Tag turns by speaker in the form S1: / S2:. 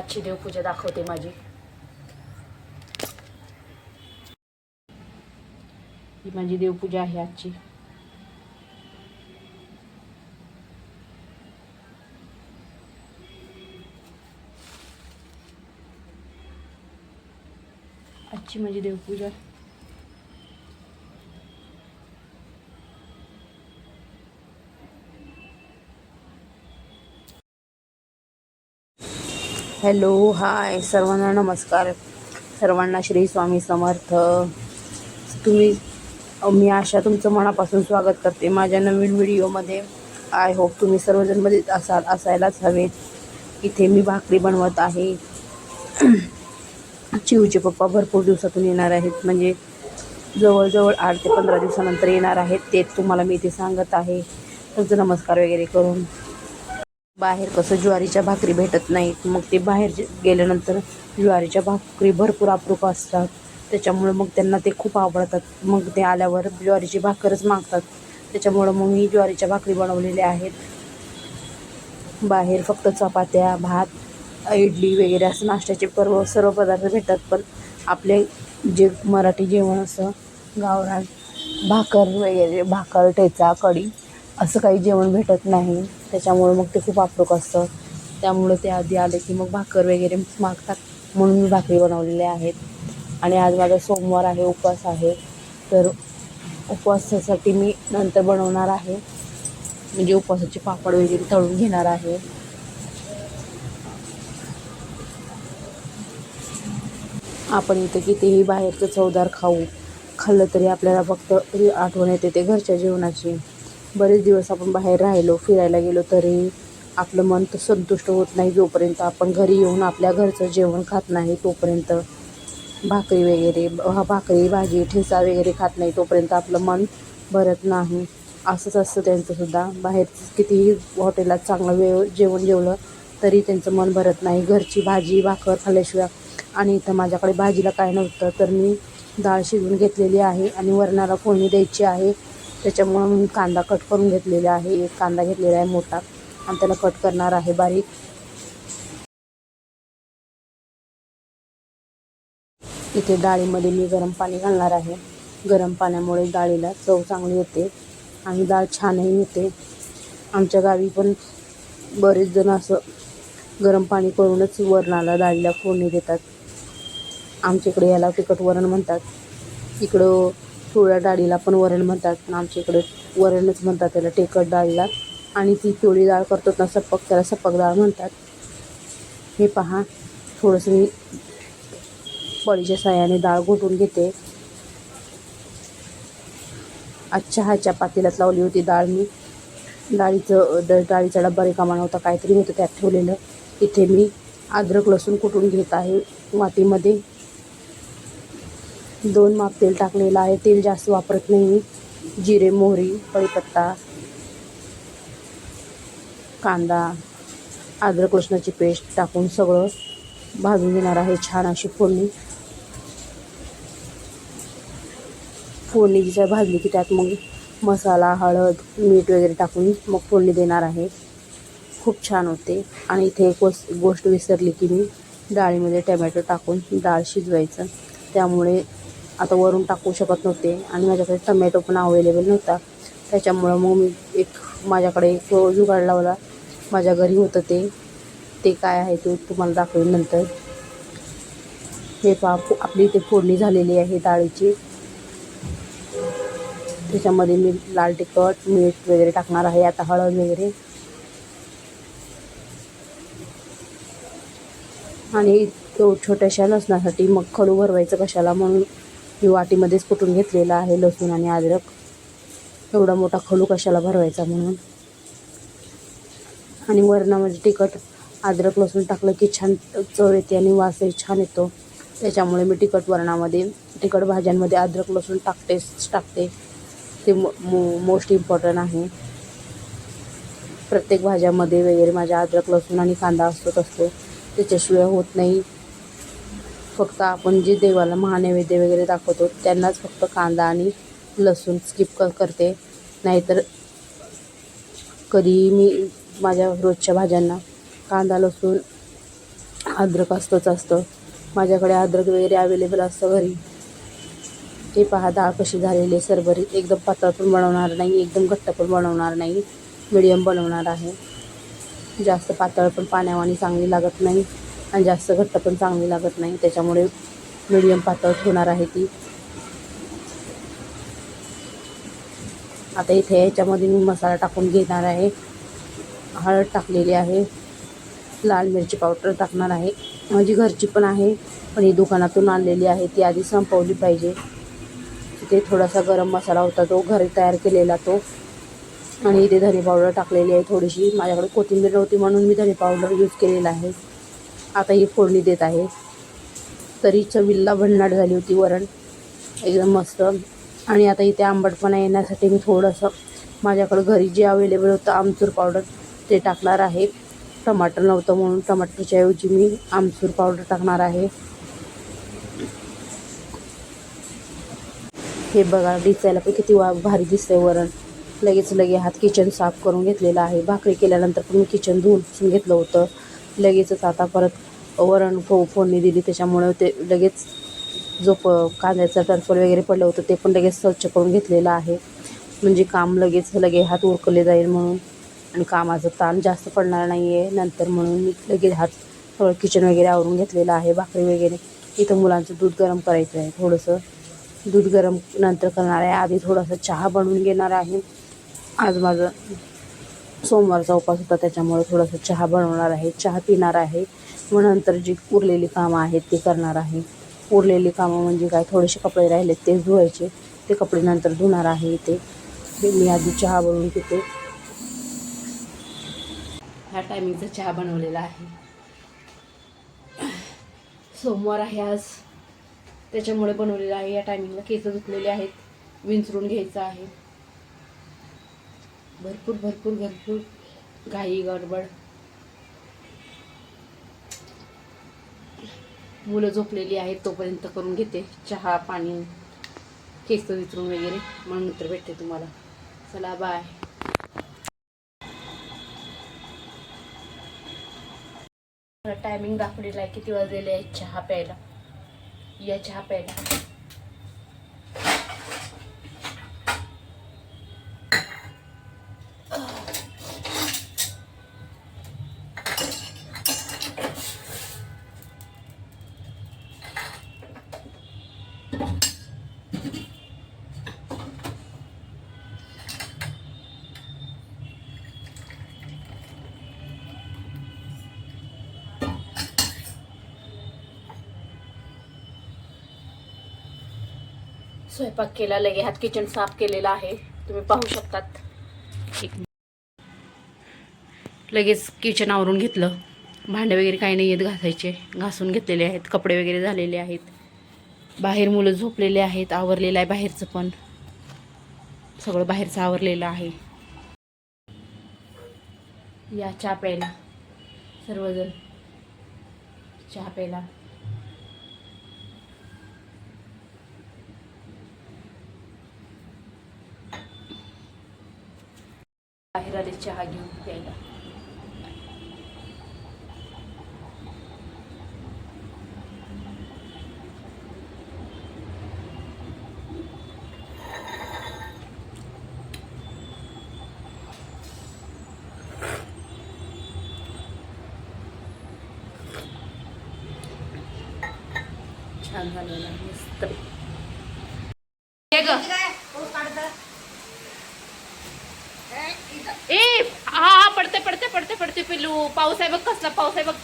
S1: आजची देवपूजा दाखवते माझी ही माझी देवपूजा आहे आजची आजची माझी देवपूजा हॅलो हाय सर्वांना नमस्कार. सर्वांना श्री स्वामी समर्थ. तुम्ही मी आशा तुमचं मनापासून स्वागत करते. माझ्या नवीन व्हिडिओमध्ये आय होप तुम्ही सर्वजणमध्ये असाल असायलाच हवेत. इथे मी भाकरी बनवत आहे. चिवचे पप्पा भरपूर दिवसातून येणार आहेत. म्हणजे जवळजवळ आठ ते पंधरा दिवसानंतर येणार आहेत. ते तुम्हाला मी इथे सांगत आहे. तुमचं नमस्कार वगैरे करून. बाहेर कसं ज्वारीच्या भाकरी भेटत नाहीत मग ते बाहेर जे- गेल्यानंतर ज्वारीच्या भाकरी भरपूर अप्रूप असतात. त्याच्यामुळं मग त्यांना ते खूप आवडतात. मग ते आल्यावर ज्वारीची भाकरच मागतात. त्याच्यामुळं मग मी ज्वारीच्या भाकरी बनवलेल्या आहेत. बाहेर फक्त चपात्या भात इडली वगैरे असं नाश्त्याचे पर्व सर्व पदार्थ भेटतात. पण आपले जे मराठी जेवण असं गावरान भाकर वगैरे भाकर ठेचा कढी असं काही जेवण भेटत नाही. त्याच्यामुळे मग ते खूप अप्रूप असतं. त्यामुळं ते आधी आले की मग भाकर वगैरे मागतात. म्हणून मी भाकरी बनवलेल्या आहेत. आणि आज माझा सोमवार आहे उपवास आहे. तर उपवासासाठी मी नंतर बनवणार आहे. म्हणजे उपवासाचे पापड वगैरे तळून घेणार आहे. आपण इथं कितीही बाहेरचं चवदार खाऊ खाल्लं तरी आपल्याला फक्त आठवण येते ते घरच्या जेवणाची. बरेच दिवस आपण बाहेर राहिलो फिरायला गेलो तरी आपलं मन तर संतुष्ट होत नाही जोपर्यंत आपण घरी येऊन आपल्या घरचं जेवण खात नाही तोपर्यंत. भाकरी वगैरे भाकरी भाजी ठेचा वगैरे खात नाही तोपर्यंत आपलं मन भरत नाही. असंच असतं त्यांचंसुद्धा बाहेर कितीही हॉटेलात चांगलं वेळ जेवण जेवलं तरी त्यांचं मन भरत नाही. घरची भाजी भाकर खाल्ल्याशिवाय आणि इथं माझ्याकडे भाजीला काय नव्हतं तर मी डाळ शिजवून घेतलेली आहे आणि वरणाला फोडणी द्यायची आहे. त्याच्यामुळं मी कांदा कट करून घेतलेला आहे. एक कांदा घेतलेला आहे मोठा. आणि त्याला कट करणार आहे बारीक. इथे डाळीमध्ये मी गरम पाणी घालणार आहे. गरम पाण्यामुळे डाळीला चव चांगली येते आणि डाळ छानही येते. आमच्या गावी पण बरेच जण असं गरम पाणी करूनच वरणाला डाळीला फोडणी देतात. आमच्या इकडे याला तिखट वरण म्हणतात. इकडं पिवळ्या डाळीला पण वरण म्हणतात पण आमच्या इकडे वरणच म्हणतात त्याला टेकट डाळीला. आणि ती पिवळी डाळ करतो ना सपक त्याला सपक डाळ म्हणतात. हे पहा थोडंसं मी पळीच्या साह्याने डाळ घोटून घेते. आजच्या ह्याच्या पातेल्यात लावली होती डाळ मी. डाळीचं ड डाळीचा डब्बा रिकामा नव्हता काहीतरी होतं त्यात ठेवलेलं. इथे मी अद्रक लसूण कुटून घेत आहे वाटीमध्ये दोन माप तेल टाकलेलं आहे. तेल जास्त वापरत नाही. मी जिरे मोहरी कढीपत्ता कांदा अद्रक लसणाची पेस्ट टाकून सगळं भाजून घेणार आहे. छान अशी फोडणी. फोडणी जी भाजली की त्यात मग मसाला हळद मीठ वगैरे टाकून मग फोडणी देणार आहे. खूप छान होते. आणि इथे एक वस गोष्ट विसरली की मी डाळीमध्ये टमॅटो टाकून डाळ शिजवायचं. त्यामुळे आता वरून टाकू शकत नव्हते. आणि माझ्याकडे टमॅटो पण अवेलेबल नव्हता. त्याच्यामुळं मग मी एक माझ्याकडे एक जुगाड लावला. माझ्या घरी होतं ते. ते काय आहे ते तुम्हाला दाखवेन नंतर. हे पा आपली इथे फोडणी झालेली आहे डाळीची. त्याच्यामध्ये मी लाल तिखट मीठ वगैरे टाकणार आहे. आता हळद वगैरे. आणि तो छोट्याशा लसणासाठी मग खडू भरवायचं कशाला म्हणून. मी वाटीमध्येच कुटून घेतलेला आहे लसूण आणि अद्रक. एवढा मोठा खलू कशाला भरवायचा म्हणून? आणि वरणामध्ये तिखट अद्रक लसूण टाकलं की छान चव येते आणि वासही छान येतो. त्याच्यामुळे मी तिखट वरणामध्ये तिखट भाज्यांमध्ये अद्रक लसूण टाकतेच टाकते. ते मो मोस्ट इम्पॉर्टंट आहे. प्रत्येक भाज्यामध्ये वगैरे माझ्या अद्रक लसूण आणि कांदा असतोच असतो. त्याच्याशिवाय होत नाही. फक्त आपण जे देवाला महानैवेद्य वगैरे दाखवतो त्यांनाच फक्त कांदा आणि लसूण स्किप क करते. नाहीतर कधी मी माझ्या रोजच्या भाज्यांना कांदा लसूण अद्रक असतंच असतं. माझ्याकडे अद्रक वगैरे अवेलेबल असतं घरी. हे पहा डाळ कशी झालेली आहे. सरभरीत एकदम पातळ पण बनवणार नाही एकदम घट्ट पण बनवणार नाही मिडियम बनवणार आहे. जास्त पातळ पण पाण्यावानी चांगली लागत नाही. आणि जास्त घट्ट पण चांगली लागत नाही. त्याच्यामुळे मिडियम पातळ होणार आहे ती. आता इथे याच्यामध्ये मी मसाला टाकून घेणार आहे. हळद टाकलेली आहे. लाल मिरची पावडर टाकणार आहे. माझी घरची पण आहे पण ही दुकानातून आणलेली आहे. ती आधी संपवली पाहिजे. तिथे थोडासा गरम मसाला होता तो घरी तयार केलेला तो. आणि इथे धने पावडर टाकलेली आहे थोडीशी. माझ्याकडे कोथिंबीर नव्हती म्हणून मी धने पावडर यूज केलेला आहे. आता ही फोडणी देत आहे. तरी चवीला भन्नाट झाली होती वरण. एकदम मस्त. आणि आता इथे आंबटपणा येण्यासाठी मी थोडंसं माझ्याकडं घरी जे अवेलेबल होतं आमचूर पावडर ते टाकणार आहे. टमाटर नव्हतं म्हणून टमाटरच्या ऐवजी मी आमचूर पावडर टाकणार आहे. हे बघा दिसायला पण किती वा भारी दिसतंय वरण. लगेच लगे हात किचन साफ करून घेतलेला आहे. भाकरी केल्यानंतर पण मी किचन धुवून पुसून घेतलं होतं. लगेचच आता परत वरण फो फोडणी दिली त्याच्यामुळे ते लगेच जो प कांद्याचं टरफल वगैरे पडलं होतं ते पण लगेच स्वच्छ करून घेतलेलं आहे. म्हणजे काम लगेच लगे हात उरकले जाईल म्हणून आणि कामाचं ताण जास्त पडणार नाही आहे नंतर म्हणून मी लगेच हात थोडं किचन वगैरे आवरून घेतलेलं आहे भाकरी वगैरे. इथं मुलांचं दूध गरम करायचं आहे थोडंसं. दूध गरम नंतर करणार आहे. आधी थोडासा चहा बनवून घेणार आहे. आज माझं सोमवारचा उपास होता त्याच्यामुळे थोडासा चहा बनवणार आहे चहा पिणार आहे. मग नंतर जी उरलेली कामं आहेत ती करणार आहे. उरलेली कामं म्हणजे काय? थोडेसे कपडे राहिले ते धुवायचे. ते कपडे नंतर धुणार आहे इथे. मी आधी चहा बनवून घेते. ह्या टायमिंगचा चहा बनवलेला आहे. सोमवार आहे आज. त्याच्यामुळे बनवलेला आहे. या टायमिंगला केस धुतलेले आहेत. विंचरून घ्यायचं आहे. भरपूर भरपूर भरपूर घाई गडबड. मुलं झोपलेली आहेत तोपर्यंत करून घेते. चहा पाणी केस विचरून वगैरे. मग नंतर भेटते तुम्हाला. चला बाय टायमिंग दाखवलेला आहे किती वाजलेले आहे चहा प्यायला. या चहा प्यायला. स्वयंपाक केला लगे हात किचन साफ केलेला आहे. तुम्ही पाहू शकतात. एक लगेच किचन आवरून घेतलं. भांडे वगैरे काही नाही आहेत घासायचे. घासून घेतलेले आहेत. कपडे वगैरे झालेले आहेत. बाहेर मुलं झोपलेले आहेत. आवरलेलं आहे बाहेरचं पण. सगळं बाहेरचं आवरलेलं आहे. या चहा प्यायला सर्वजण. चहा प्यायला बाहेर आले चहा घेऊन प्यायला. छान झालेलं आहे मस्त हे ग ए हा हा पडते पडते पडते पडते पिल्लू. पाऊस आहे बघ कसला पाऊस आहे बघ.